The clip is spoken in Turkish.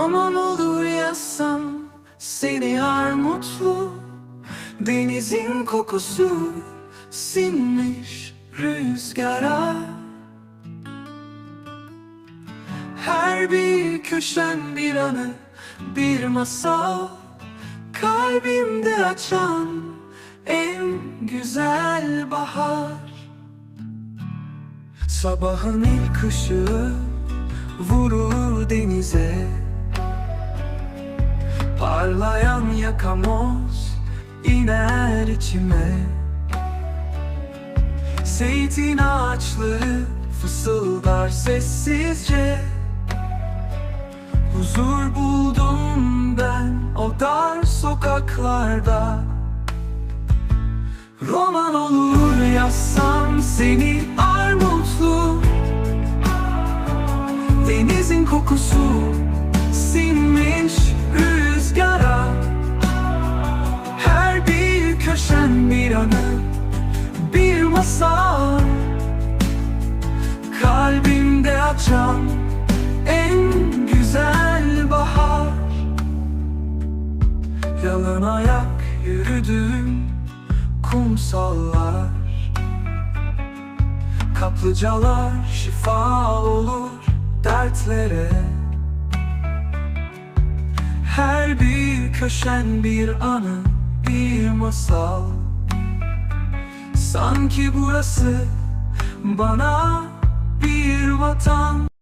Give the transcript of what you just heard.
Roman olur yazsam seni armutlu Denizin kokusu sinmiş rüzgara. Her bir köşen bir anı bir masal. Kalbimde açan en güzel bahar. Sabahın ilk ışığı vurur denize Parlayan yakamoz iner içime. Zeytin ağaçları fısıldar sessizce. Huzur buldum ben o dar sokaklarda. Roman olur yazsam seni armutlu. Denizin kokusu açan en güzel bahar? Yalın ayak yürüdüğüm kumsallar. Kaplıcalar şifa olur dertlere. Her bir köşen bir anı bir masal. Sanki burası bana bir vatan